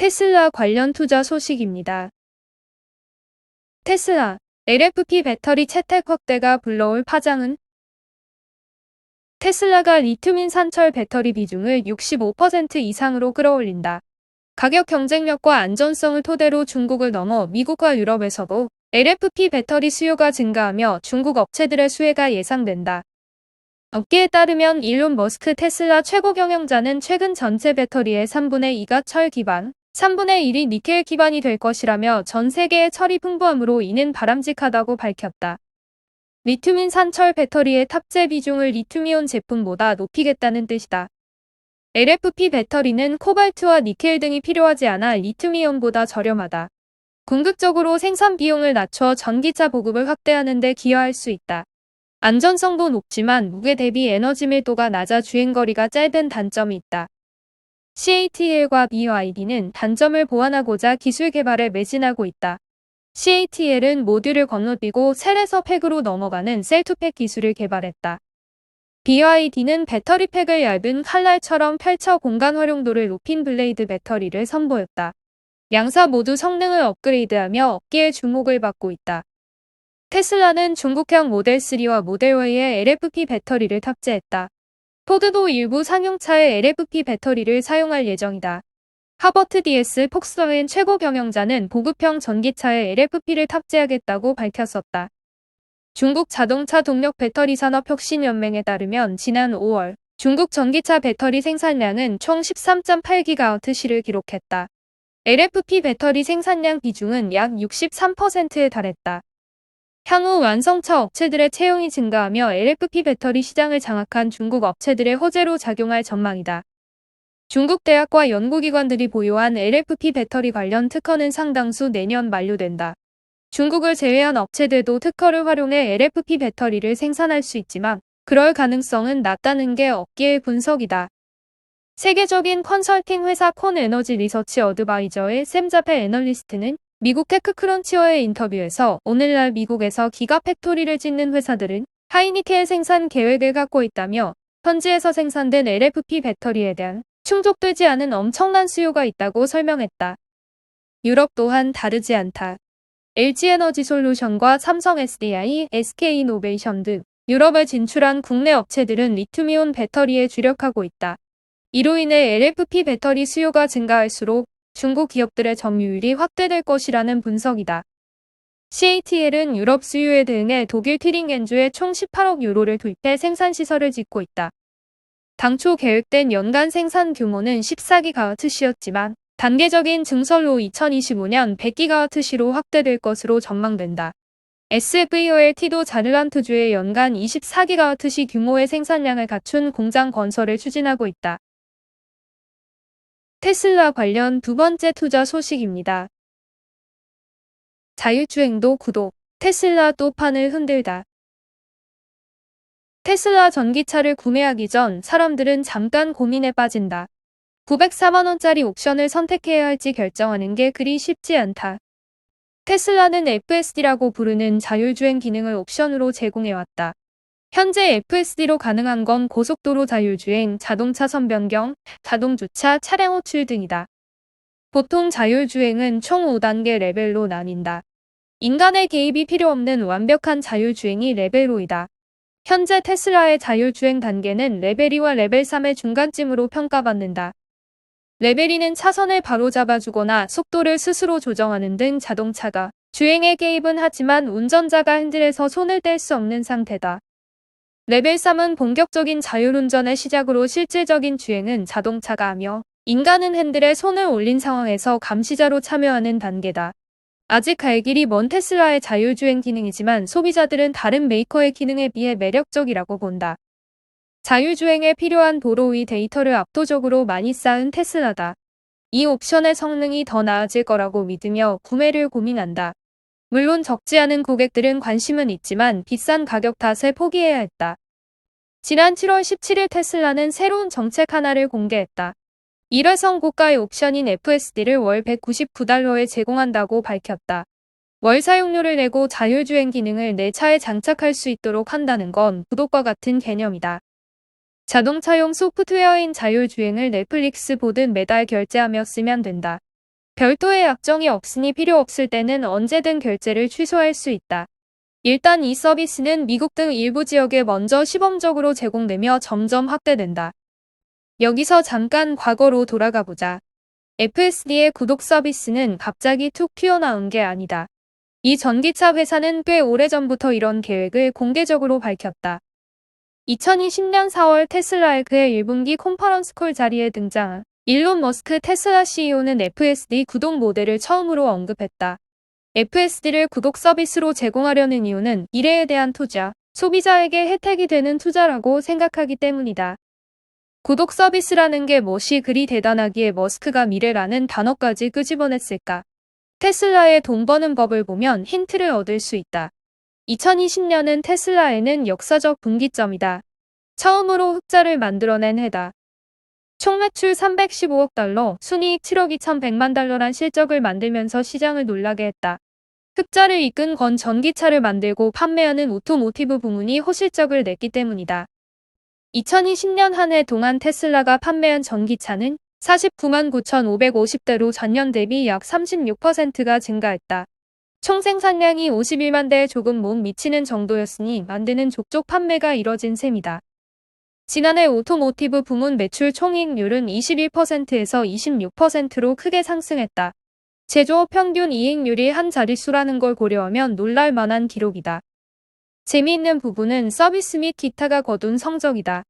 테슬라 관련 투자 소식입니다. 테슬라, LFP 배터리 채택 확대가 불러올 파장은 테슬라가 리튬인 산철 배터리 비중을 65% 이상으로 끌어올린다. 가격 경쟁력과 안전성을 토대로 중국을 넘어 미국과 유럽에서도 LFP 배터리 수요가 증가하며 중국 업체들의 수혜가 예상된다. 업계에 따르면 일론 머스크 테슬라 최고 경영자는 최근 전체 배터리의 3분의 2가 철 기반, 3분의 1이 니켈 기반이 될 것이라며 전 세계의 철이 풍부함으로 이는 바람직하다고 밝혔다. 리튬인 산철 배터리의 탑재 비중을 리튬이온 제품보다 높이겠다는 뜻이다. LFP 배터리는 코발트와 니켈 등이 필요하지 않아 리튬이온보다 저렴하다. 궁극적으로 생산 비용을 낮춰 전기차 보급을 확대하는 데 기여할 수 있다. 안전성도 높지만 무게 대비 에너지 밀도가 낮아 주행거리가 짧은 단점이 있다. CATL과 BYD는 단점을 보완하고자 기술 개발에 매진하고 있다. CATL은 모듈을 건너뛰고 셀에서 팩으로 넘어가는 셀투팩 기술을 개발했다. BYD는 배터리 팩을 얇은 칼날처럼 펼쳐 공간 활용도를 높인 블레이드 배터리를 선보였다. 양사 모두 성능을 업그레이드하며 업계의 주목을 받고 있다. 테슬라는 중국형 모델 3와 모델 Y에 LFP 배터리를 탑재했다. 포드도 일부 상용차에 LFP 배터리를 사용할 예정이다. 하버트 DS 폭스바겐 최고 경영자는 보급형 전기차에 LFP를 탑재하겠다고 밝혔었다. 중국 자동차 동력 배터리 산업 혁신연맹에 따르면 지난 5월 중국 전기차 배터리 생산량은 총 13.8기가와트시를 기록했다. LFP 배터리 생산량 비중은 약 63%에 달했다. 향후 완성차 업체들의 채용이 증가하며 LFP 배터리 시장을 장악한 중국 업체들의 호재로 작용할 전망이다. 중국 대학과 연구기관들이 보유한 LFP 배터리 관련 특허는 상당수 내년 만료된다. 중국을 제외한 업체들도 특허를 활용해 LFP 배터리를 생산할 수 있지만 그럴 가능성은 낮다는 게 업계의 분석이다. 세계적인 컨설팅 회사 콘 에너지 리서치 어드바이저의 샘 자페 애널리스트는 미국 테크크런치와의 인터뷰에서 오늘날 미국에서 기가 팩토리를 짓는 회사들은 하이니켈 생산 계획을 갖고 있다며 현지에서 생산된 LFP 배터리에 대한 충족되지 않은 엄청난 수요가 있다고 설명했다. 유럽 또한 다르지 않다. LG에너지 솔루션과 삼성 SDI, SK이노베이션 등 유럽에 진출한 국내 업체들은 리튬이온 배터리에 주력하고 있다. 이로 인해 LFP 배터리 수요가 증가할수록 중국 기업들의 점유율이 확대될 것이라는 분석이다. CATL은 유럽 수요에 대응해 독일 튀링겐주에 총 18억 유로를 투입해 생산시설을 짓고 있다. 당초 계획된 연간 생산 규모는 14기가와트시였지만 단계적인 증설로 2025년 100기가와트시로 확대될 것으로 전망된다. SVOLT도 자르란트주에 연간 24기가와트시 규모의 생산량을 갖춘 공장 건설을 추진하고 있다. 테슬라 관련 두 번째 투자 소식입니다. 자율주행도 구독, 테슬라 또 판을 흔들다. 테슬라 전기차를 구매하기 전 사람들은 잠깐 고민에 빠진다. 904만원짜리 옵션을 선택해야 할지 결정하는 게 그리 쉽지 않다. 테슬라는 FSD라고 부르는 자율주행 기능을 옵션으로 제공해왔다. 현재 FSD로 가능한 건 고속도로 자율주행, 자동차 선 변경, 자동주차, 차량 호출 등이다. 보통 자율주행은 총 5단계 레벨로 나뉜다. 인간의 개입이 필요 없는 완벽한 자율주행이 레벨 5이다. 현재 테슬라의 자율주행 단계는 레벨 2와 레벨 3의 중간쯤으로 평가받는다. 레벨 2는 차선을 바로 잡아주거나 속도를 스스로 조정하는 등 자동차가 주행에 개입은 하지만 운전자가 핸들에서 손을 뗄 수 없는 상태다. 레벨 3은 본격적인 자율운전의 시작으로 실질적인 주행은 자동차가 하며 인간은 핸들에 손을 올린 상황에서 감시자로 참여하는 단계다. 아직 갈 길이 먼 테슬라의 자율주행 기능이지만 소비자들은 다른 메이커의 기능에 비해 매력적이라고 본다. 자율주행에 필요한 도로 위 데이터를 압도적으로 많이 쌓은 테슬라다. 이 옵션의 성능이 더 나아질 거라고 믿으며 구매를 고민한다. 물론 적지 않은 고객들은 관심은 있지만 비싼 가격 탓에 포기해야 했다. 지난 7월 17일 테슬라는 새로운 정책 하나를 공개했다. 일회성 고가의 옵션인 FSD를 월 199달러에 제공한다고 밝혔다. 월 사용료를 내고 자율주행 기능을 내 차에 장착할 수 있도록 한다는 건 구독과 같은 개념이다. 자동차용 소프트웨어인 자율주행을 넷플릭스 보듯 매달 결제하며 쓰면 된다. 별도의 약정이 없으니 필요 없을 때는 언제든 결제를 취소할 수 있다. 일단 이 서비스는 미국 등 일부 지역에 먼저 시범적으로 제공되며 점점 확대된다. 여기서 잠깐 과거로 돌아가 보자. FSD의 구독 서비스는 갑자기 툭 튀어나온 게 아니다. 이 전기차 회사는 꽤 오래전부터 이런 계획을 공개적으로 밝혔다. 2020년 4월 테슬라의 그의 1분기 컨퍼런스 콜 자리에 등장한 일론 머스크 테슬라 CEO는 FSD 구독 모델을 처음으로 언급했다. FSD를 구독 서비스로 제공하려는 이유는 미래에 대한 투자, 소비자에게 혜택이 되는 투자라고 생각하기 때문이다. 구독 서비스라는 게 무엇이 그리 대단하기에 머스크가 미래라는 단어까지 끄집어냈을까? 테슬라의 돈 버는 법을 보면 힌트를 얻을 수 있다. 2020년은 테슬라에는 역사적 분기점이다. 처음으로 흑자를 만들어낸 해다. 총 매출 315억 달러, 순이익 7억 2,100만 달러란 실적을 만들면서 시장을 놀라게 했다. 흑자를 이끈 건 전기차를 만들고 판매하는 오토모티브 부문이 호실적을 냈기 때문이다. 2020년 한 해 동안 테슬라가 판매한 전기차는 49만 9,550대로 전년 대비 약 36%가 증가했다. 총 생산량이 51만 대에 조금 못 미치는 정도였으니 만드는 족족 판매가 이뤄진 셈이다. 지난해 오토모티브 부문 매출 총이익률은 21%에서 26%로 크게 상승했다. 제조업 평균 이익률이 한 자릿수라는 걸 고려하면 놀랄 만한 기록이다. 재미있는 부분은 서비스 및 기타가 거둔 성적이다.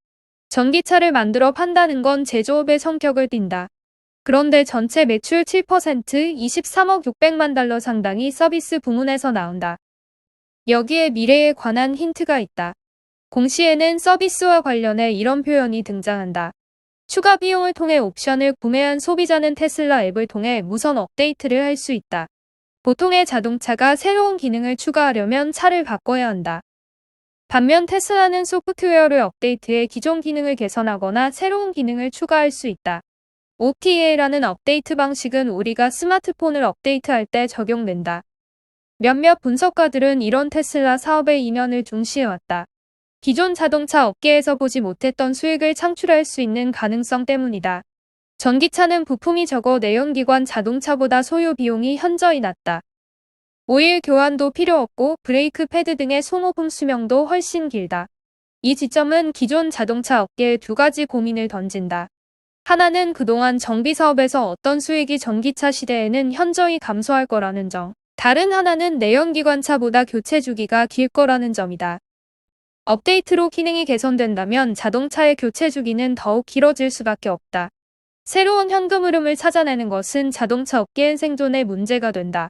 전기차를 만들어 판다는 건 제조업의 성격을 띈다. 그런데 전체 매출 7% 23억 600만 달러 상당이 서비스 부문에서 나온다. 여기에 미래에 관한 힌트가 있다. 공시에는 서비스와 관련해 이런 표현이 등장한다. 추가 비용을 통해 옵션을 구매한 소비자는 테슬라 앱을 통해 무선 업데이트를 할 수 있다. 보통의 자동차가 새로운 기능을 추가하려면 차를 바꿔야 한다. 반면 테슬라는 소프트웨어를 업데이트해 기존 기능을 개선하거나 새로운 기능을 추가할 수 있다. OTA라는 업데이트 방식은 우리가 스마트폰을 업데이트할 때 적용된다. 몇몇 분석가들은 이런 테슬라 사업의 이면을 중시해왔다. 기존 자동차 업계에서 보지 못했던 수익을 창출할 수 있는 가능성 때문이다. 전기차는 부품이 적어 내연기관 자동차보다 소요 비용이 현저히 낮다. 오일 교환도 필요 없고 브레이크 패드 등의 소모품 수명도 훨씬 길다. 이 지점은 기존 자동차 업계에 두 가지 고민을 던진다. 하나는 그동안 정비 사업에서 어떤 수익이 전기차 시대에는 현저히 감소할 거라는 점. 다른 하나는 내연기관차보다 교체 주기가 길 거라는 점이다. 업데이트로 기능이 개선된다면 자동차의 교체 주기는 더욱 길어질 수밖에 없다. 새로운 현금 흐름을 찾아내는 것은 자동차 업계의 생존에 문제가 된다.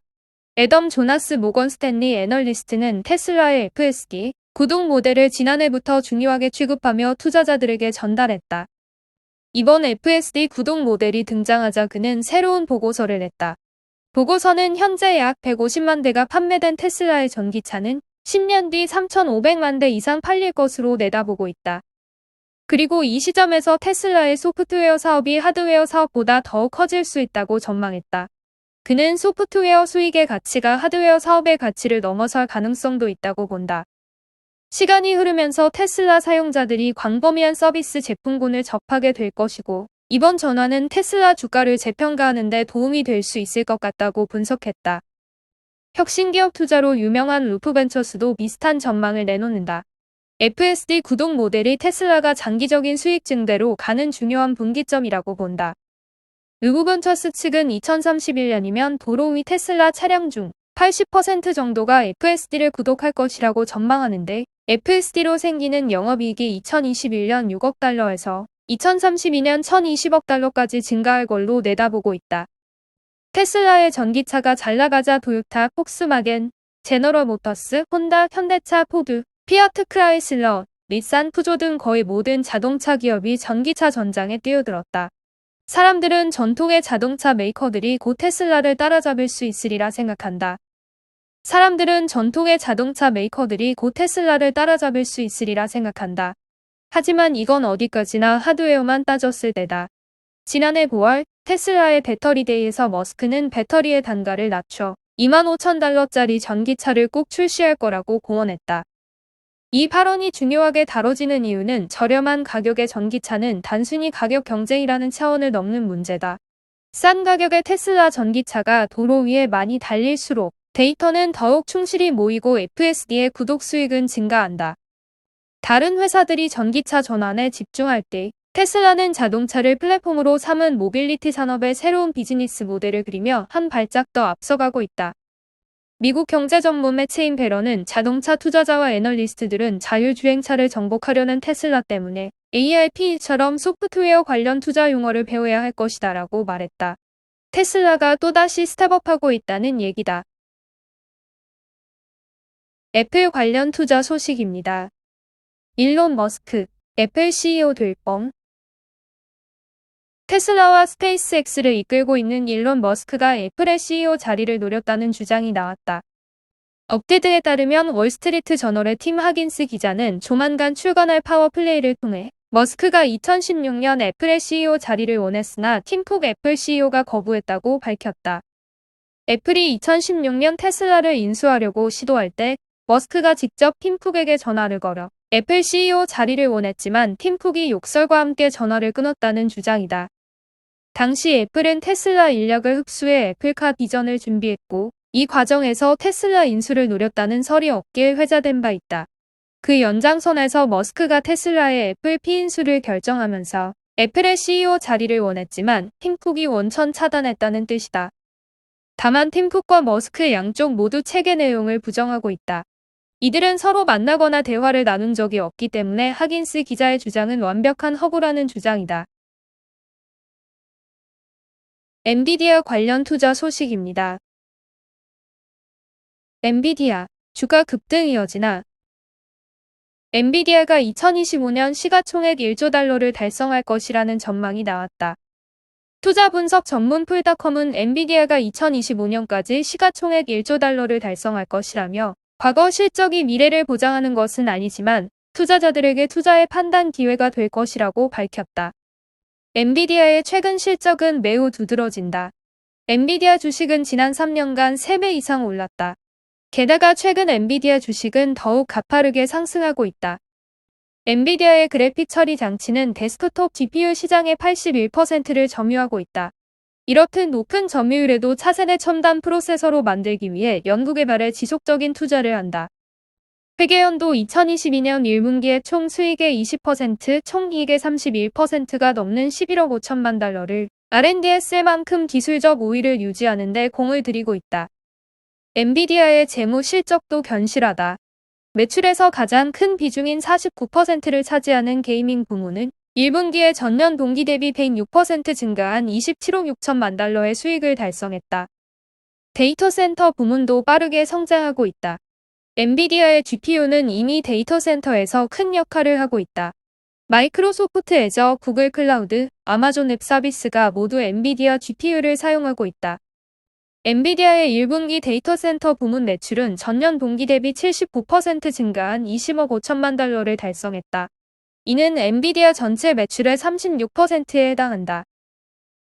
애덤 조나스 모건 스탠리 애널리스트는 테슬라의 FSD 구독 모델을 지난해부터 중요하게 취급하며 투자자들에게 전달했다. 이번 FSD 구독 모델이 등장하자 그는 새로운 보고서를 냈다. 보고서는 현재 약 150만 대가 판매된 테슬라의 전기차는 10년 뒤 3,500만 대 이상 팔릴 것으로 내다보고 있다. 그리고 이 시점에서 테슬라의 소프트웨어 사업이 하드웨어 사업보다 더 커질 수 있다고 전망했다. 그는 소프트웨어 수익의 가치가 하드웨어 사업의 가치를 넘어설 가능성도 있다고 본다. 시간이 흐르면서 테슬라 사용자들이 광범위한 서비스 제품군을 접하게 될 것이고 이번 전환은 테슬라 주가를 재평가하는 데 도움이 될 수 있을 것 같다고 분석했다. 혁신기업 투자로 유명한 루프벤처스도 비슷한 전망을 내놓는다. FSD 구독 모델이 테슬라가 장기적인 수익 증대로 가는 중요한 분기점이라고 본다. 루프벤처스 측은 2031년이면 도로 위 테슬라 차량 중 80% 정도가 FSD를 구독할 것이라고 전망하는데 FSD로 생기는 영업이익이 2021년 6억 달러에서 2032년 1020억 달러까지 증가할 걸로 내다보고 있다. 테슬라의 전기차가 잘 나가자 도요타, 폭스마겐, 제너럴 모터스, 혼다, 현대차, 포드, 피아트 크라이슬러, 닛산, 푸조 등 거의 모든 자동차 기업이 전기차 전장에 뛰어들었다. 사람들은 전통의 자동차 메이커들이 곧 테슬라를 따라잡을 수 있으리라 생각한다. 사람들은 전통의 자동차 메이커들이 곧 테슬라를 따라잡을 수 있으리라 생각한다. 하지만 이건 어디까지나 하드웨어만 따졌을 때다. 지난해 9월 테슬라의 배터리데이에서 머스크는 배터리의 단가를 낮춰 2만 5천 달러짜리 전기차를 꼭 출시할 거라고 공언했다. 이 발언이 중요하게 다뤄지는 이유는 저렴한 가격의 전기차는 단순히 가격 경쟁이라는 차원을 넘는 문제다. 싼 가격의 테슬라 전기차가 도로 위에 많이 달릴수록 데이터는 더욱 충실히 모이고 FSD의 구독 수익은 증가한다. 다른 회사들이 전기차 전환에 집중할 때 테슬라는 자동차를 플랫폼으로 삼은 모빌리티 산업의 새로운 비즈니스 모델을 그리며 한 발짝 더 앞서가고 있다. 미국 경제 전문 매체인 베러는 자동차 투자자와 애널리스트들은 자율주행차를 정복하려는 테슬라 때문에 ARP처럼 소프트웨어 관련 투자 용어를 배워야 할 것이다 라고 말했다. 테슬라가 또다시 스텝업하고 있다는 얘기다. 애플 관련 투자 소식입니다. 일론 머스크, 애플 CEO 될 뻔. 테슬라와 스페이스X를 이끌고 있는 일론 머스크가 애플의 CEO 자리를 노렸다는 주장이 나왔다. 업데이트에 따르면 월스트리트 저널의 팀 하긴스 기자는 조만간 출간할 파워플레이를 통해 머스크가 2016년 애플의 CEO 자리를 원했으나 팀쿡 애플 CEO가 거부했다고 밝혔다. 애플이 2016년 테슬라를 인수하려고 시도할 때 머스크가 직접 팀쿡에게 전화를 걸어 애플 CEO 자리를 원했지만 팀쿡이 욕설과 함께 전화를 끊었다는 주장이다. 당시 애플은 테슬라 인력을 흡수해 애플카 비전을 준비했고 이 과정에서 테슬라 인수를 노렸다는 설이 업계에 회자된 바 있다. 그 연장선에서 머스크가 테슬라의 애플 피인수를 결정하면서 애플의 CEO 자리를 원했지만 팀쿡이 원천 차단했다는 뜻이다. 다만 팀쿡과 머스크 양쪽 모두 체계 내용을 부정하고 있다. 이들은 서로 만나거나 대화를 나눈 적이 없기 때문에 하긴스 기자의 주장은 완벽한 허구라는 주장이다. 엔비디아 관련 투자 소식입니다. 엔비디아 주가 급등 이어지나 엔비디아가 2025년 시가총액 1조 달러를 달성할 것이라는 전망이 나왔다. 투자 분석 전문 풀닷컴은 엔비디아가 2025년까지 시가총액 1조 달러를 달성할 것이라며 과거 실적이 미래를 보장하는 것은 아니지만 투자자들에게 투자의 판단 기회가 될 것이라고 밝혔다. 엔비디아의 최근 실적은 매우 두드러진다. 엔비디아 주식은 지난 3년간 3배 이상 올랐다. 게다가 최근 엔비디아 주식은 더욱 가파르게 상승하고 있다. 엔비디아의 그래픽 처리 장치는 데스크톱 GPU 시장의 81%를 점유하고 있다. 이렇듯 높은 점유율에도 차세대 첨단 프로세서로 만들기 위해 연구개발에 지속적인 투자를 한다. 회계연도 2022년 1분기의 총 수익의 20%, 총 이익의 31%가 넘는 11억 5천만 달러를 R&D에 쓸 만큼 기술적 우위를 유지하는 데 공을 들이고 있다. 엔비디아의 재무 실적도 견실하다. 매출에서 가장 큰 비중인 49%를 차지하는 게이밍 부문은 1분기에 전년 동기 대비 106% 증가한 27억 6천만 달러의 수익을 달성했다. 데이터 센터 부문도 빠르게 성장하고 있다. 엔비디아의 GPU는 이미 데이터 센터에서 큰 역할을 하고 있다. 마이크로소프트 애저, 구글 클라우드, 아마존 앱 서비스가 모두 엔비디아 GPU를 사용하고 있다. 엔비디아의 1분기 데이터 센터 부문 매출은 전년 동기 대비 79% 증가한 20억 5천만 달러를 달성했다. 이는 엔비디아 전체 매출의 36%에 해당한다.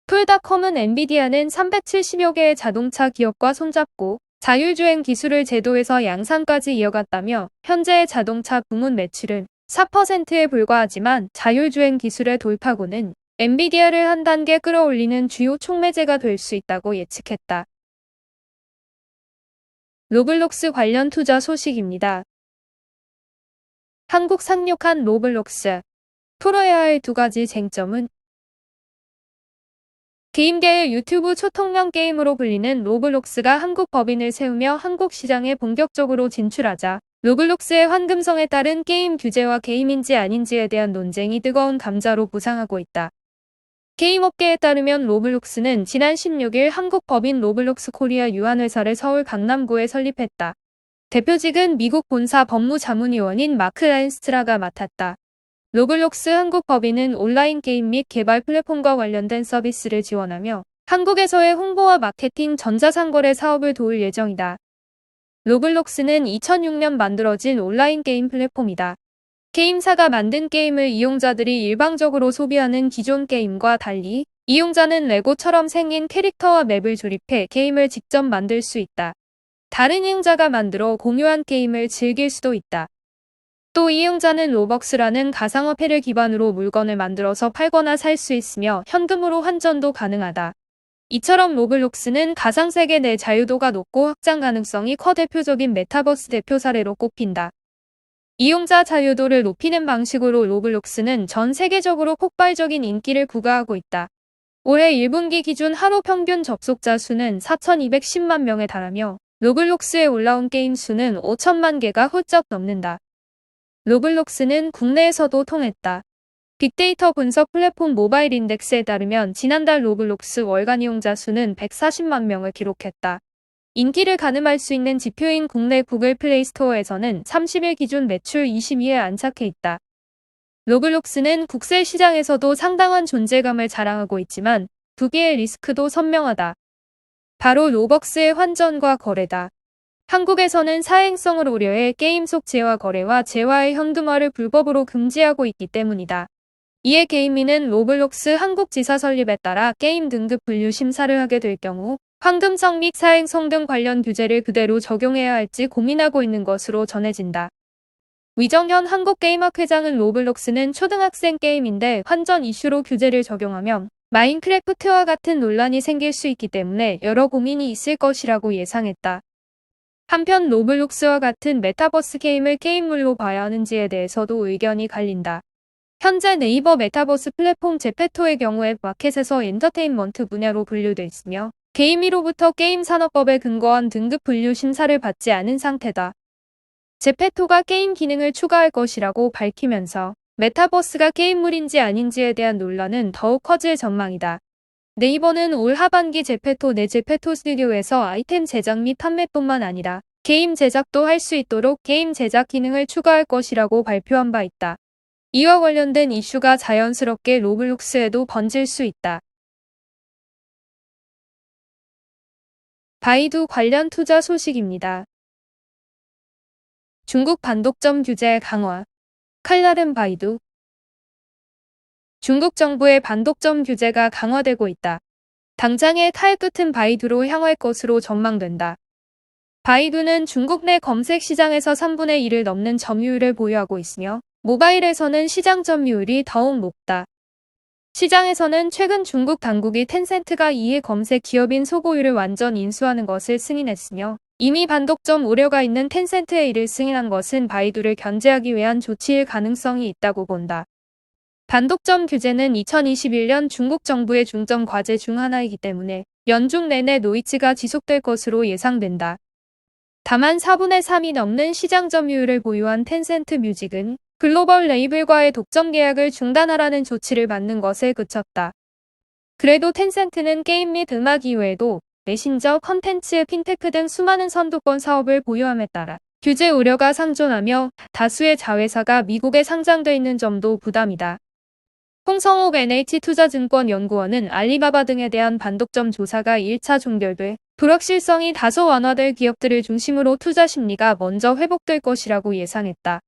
풀닷컴은 엔비디아는 370여 개의 자동차 기업과 손잡고 자율주행 기술을 제도에서 양산까지 이어갔다며 현재의 자동차 부문 매출은 4%에 불과하지만 자율주행 기술의 돌파구는 엔비디아를 한 단계 끌어올리는 주요 촉매제가 될 수 있다고 예측했다. 로블록스 관련 투자 소식입니다. 한국 상륙한 로블록스. 풀어야 할 두 가지 쟁점은 게임계의 유튜브 초통령 게임으로 불리는 로블록스가 한국 법인을 세우며 한국 시장에 본격적으로 진출하자 로블록스의 황금성에 따른 게임 규제와 게임인지 아닌지에 대한 논쟁이 뜨거운 감자로 부상하고 있다. 게임업계에 따르면 로블록스는 지난 16일 한국 법인 로블록스 코리아 유한회사를 서울 강남구에 설립했다. 대표직은 미국 본사 법무자문위원인 마크 라인스트라가 맡았다. 로블록스 한국 법인은 온라인 게임 및 개발 플랫폼과 관련된 서비스를 지원하며 한국에서의 홍보와 마케팅 전자상거래 사업을 도울 예정이다. 로블록스는 2006년 만들어진 온라인 게임 플랫폼이다. 게임사가 만든 게임을 이용자들이 일방적으로 소비하는 기존 게임과 달리 이용자는 레고처럼 생긴 캐릭터와 맵을 조립해 게임을 직접 만들 수 있다. 다른 이용자가 만들어 공유한 게임을 즐길 수도 있다. 또 이용자는 로벅스라는 가상화폐를 기반으로 물건을 만들어서 팔거나 살 수 있으며 현금으로 환전도 가능하다. 이처럼 로블록스는 가상세계 내 자유도가 높고 확장 가능성이 커 대표적인 메타버스 대표 사례로 꼽힌다. 이용자 자유도를 높이는 방식으로 로블록스는 전 세계적으로 폭발적인 인기를 부과하고 있다. 올해 1분기 기준 하루 평균 접속자 수는 4,210만 명에 달하며 로블록스에 올라온 게임 수는 5천만 개가 훌쩍 넘는다. 로블록스는 국내에서도 통했다. 빅데이터 분석 플랫폼 모바일 인덱스에 따르면 지난달 로블록스 월간 이용자 수는 140만 명을 기록했다. 인기를 가늠할 수 있는 지표인 국내 구글 플레이 스토어에서는 30일 기준 매출 20위에 안착해 있다. 로블록스는 국세 시장에서도 상당한 존재감을 자랑하고 있지만 부기의 리스크도 선명하다. 바로 로벅스의 환전과 거래다. 한국에서는 사행성을 우려해 게임 속 재화 거래와 재화의 현금화를 불법으로 금지하고 있기 때문이다. 이에 게임미는 로블록스 한국 지사 설립에 따라 게임 등급 분류 심사를 하게 될 경우 황금성 및 사행성 등 관련 규제를 그대로 적용해야 할지 고민하고 있는 것으로 전해진다. 위정현 한국게임학 회장은 로블록스는 초등학생 게임인데 환전 이슈로 규제를 적용하면 마인크래프트와 같은 논란이 생길 수 있기 때문에 여러 고민이 있을 것이라고 예상했다. 한편 로블록스와 같은 메타버스 게임을 게임물로 봐야 하는지에 대해서도 의견이 갈린다. 현재 네이버 메타버스 플랫폼 제페토의 경우에 마켓에서 엔터테인먼트 분야로 분류돼 있으며 게임위로부터 게임 산업법에 근거한 등급 분류 심사를 받지 않은 상태다. 제페토가 게임 기능을 추가할 것이라고 밝히면서 메타버스가 게임물인지 아닌지에 대한 논란은 더욱 커질 전망이다. 네이버는 올 하반기 제페토 내 제페토 스튜디오에서 아이템 제작 및 판매뿐만 아니라 게임 제작도 할 수 있도록 게임 제작 기능을 추가할 것이라고 발표한 바 있다. 이와 관련된 이슈가 자연스럽게 로블록스에도 번질 수 있다. 바이두 관련 투자 소식입니다. 중국 반독점 규제 강화. 칼날은 바이두. 중국 정부의 반독점 규제가 강화되고 있다. 당장의 탈 끝은 바이두로 향할 것으로 전망된다. 바이두는 중국 내 검색 시장에서 3분의 1을 넘는 점유율을 보유하고 있으며 모바일에서는 시장 점유율이 더욱 높다. 시장에서는 최근 중국 당국이 텐센트가 이해 검색 기업인 소고유를 완전 인수하는 것을 승인했으며 이미 반독점 우려가 있는 텐센트의 이를 승인한 것은 바이두를 견제하기 위한 조치일 가능성이 있다고 본다. 반독점 규제는 2021년 중국 정부의 중점 과제 중 하나이기 때문에 연중 내내 노이치가 지속될 것으로 예상된다. 다만 4분의 3이 넘는 시장 점유율을 보유한 텐센트 뮤직은 글로벌 레이블과의 독점 계약을 중단하라는 조치를 받는 것에 그쳤다. 그래도 텐센트는 게임 및 음악 이외에도 메신저, 컨텐츠, 핀테크 등 수많은 선도권 사업을 보유함에 따라 규제 우려가 상존하며 다수의 자회사가 미국에 상장돼 있는 점도 부담이다. 홍성욱 NH투자증권 연구원은 알리바바 등에 대한 반독점 조사가 1차 종결돼 불확실성이 다소 완화될 기업들을 중심으로 투자 심리가 먼저 회복될 것이라고 예상했다.